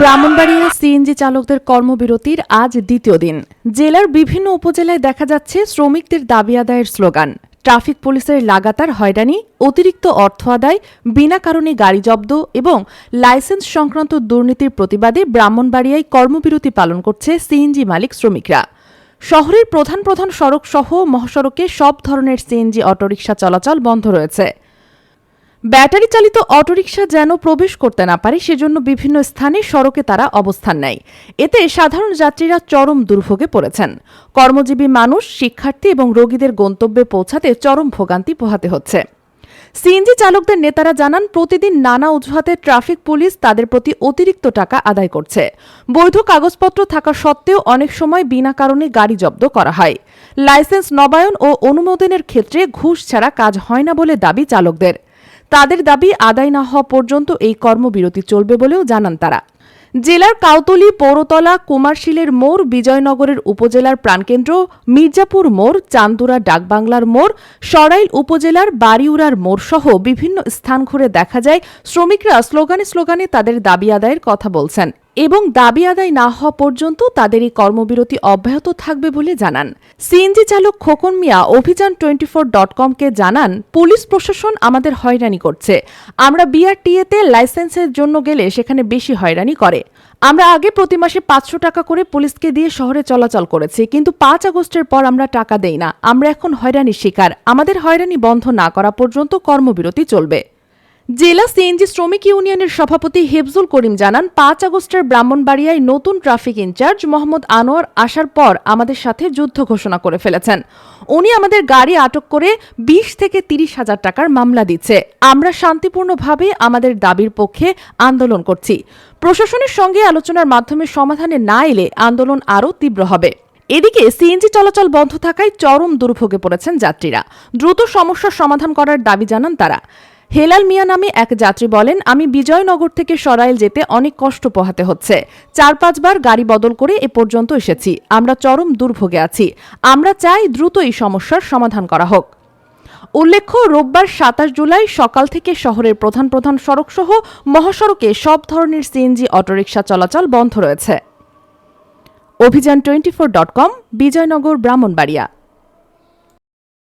Brahmanbaria CNG চালকদের কর্মবিরতির আজ দ্বিতীয় দিন। জেলার বিভিন্ন উপজেলায় দেখা যাচ্ছে শ্রমিকদের দাবি আদায়ের স্লোগান। ট্রাফিক পুলিশের লাগাতার হয়রানি, অতিরিক্ত অর্থ আদায়, বিনা কারণে গাড়ি জব্দ এবং লাইসেন্স সংক্রান্ত দুর্নীতির প্রতিবাদে ব্রাহ্মণবাড়িয়ায় কর্মবিরতি পালন করছে সিএনজি মালিক শ্রমিকরা। শহরের প্রধান প্রধান সড়ক সহ মহাসড়কে সব ধরনের সিএনজি অটোরিকশা চলাচল বন্ধ রয়েছে। ব্যাটারি চালিত অটোরিকশা যেন প্রবেশ করতে না পারে, সেজন্য বিভিন্ন স্থানে সড়কে তারা অবস্থান নেয়। এতে সাধারণ যাত্রীরা চরম দুর্ভোগে পড়েছেন। কর্মজীবী মানুষ, শিক্ষার্থী এবং রোগীদের গন্তব্যে পৌঁছাতে চরম ভোগান্তি পোহাতে হচ্ছে। সিএনজি চালকদের নেতারা জানান, প্রতিদিন নানা অজুহাতে ট্রাফিক পুলিশ তাদের প্রতি অতিরিক্ত টাকা আদায় করছে। বৈধ কাগজপত্র থাকা সত্ত্বেও অনেক সময় বিনা কারণে গাড়ি জব্দ করা হয়। লাইসেন্স নবায়ন ও অনুমোদনের ক্ষেত্রে ঘুষ ছাড়া কাজ হয় না বলে দাবি চালকদের। তাদের দাবি আদায় না হওয়া পর্যন্ত এই কর্মবিরতি চলবে বলেও জানান তারা। জেলার কাউতলি, পৌরতলা, কুমারশিলের মোড়, বিজয়নগরের উপজেলার প্রাণকেন্দ্র, মির্জাপুর মোড়, চান্দুরা ডাকবাংলার মোড়, সরাইল উপজেলার বাড়িউড়ার মোড় সহ বিভিন্ন স্থান ঘুরে দেখা যায়। শ্রমিকরা স্লোগানে স্লোগানে তাদের দাবি আদায়ের কথা বলছেন। এবং দাবি আদায় না হওয়া পর্যন্ত তাদের এই কর্মবিরতি অব্যাহত থাকবে বলে জানান। সিএনজি চালক খোকন মিয়া অভিযান টোয়েন্টি ফোর ডট কমকে জানান, পুলিশ প্রশাসন আমাদের হয়রানি করছে। আমরা বিআরটিএতে লাইসেন্সের জন্য গেলে সেখানে বেশি হয়রানি করে। আমরা আগে প্রতি মাসে পাঁচশো টাকা করে পুলিশকে দিয়ে শহরে চলাচল করেছি, কিন্তু পাঁচ আগস্টের পর আমরা টাকা দেই না। আমরা এখন হয়রানির শিকার। আমাদের হয়রানি বন্ধ না করা পর্যন্ত কর্মবিরতি চলবে। জেলা সিএনজি শ্রমিক ইউনিয়নের সভাপতি হেফজুল করিম জানান, পাঁচ আগস্টের ব্রাহ্মণবাড়িয়ায় নতুন ট্রাফিক ইনচার্জ মোহাম্মদ আনোয়ার আসার পর আমাদের সাথে যুদ্ধ ঘোষণা করে ফেলেছেন। উনি আমাদের গাড়ি আটক করে বিশ থেকে তিরিশ হাজার টাকার মামলা দিচ্ছে। আমরা শান্তিপূর্ণভাবে আমাদের দাবির পক্ষে আন্দোলন করছি। প্রশাসনের সঙ্গে আলোচনার মাধ্যমে সমাধানে না এলে আন্দোলন আরও তীব্র হবে। এদিকে সিএনজি চলাচল বন্ধ থাকায় চরম দুর্ভোগে পড়েছেন যাত্রীরা। দ্রুত সমস্যার সমাধান করার দাবি জানান তারা। হেলাল মিয়া নামে এক যাত্রী বলেন, আমি বিজয়নগর থেকে সরাইল যেতে অনেক কষ্ট পোহাতে হচ্ছে। চার পাঁচবার গাড়ি বদল করে এ পর্যন্ত এসেছি। আমরা চরম দুর্ভোগে আছি। আমরা চাই দ্রুত এই সমস্যার সমাধান করা হোক। উল্লেখ্য, রোববার সাতাশ জুলাই সকাল থেকে শহরের প্রধান প্রধান সড়কসহ মহাসড়কে সব ধরনের সিএনজি অটোরিকশা চলাচল বন্ধ রয়েছে। অভিযান twenty four dot com, Bijoynagar, Brahmanbaria.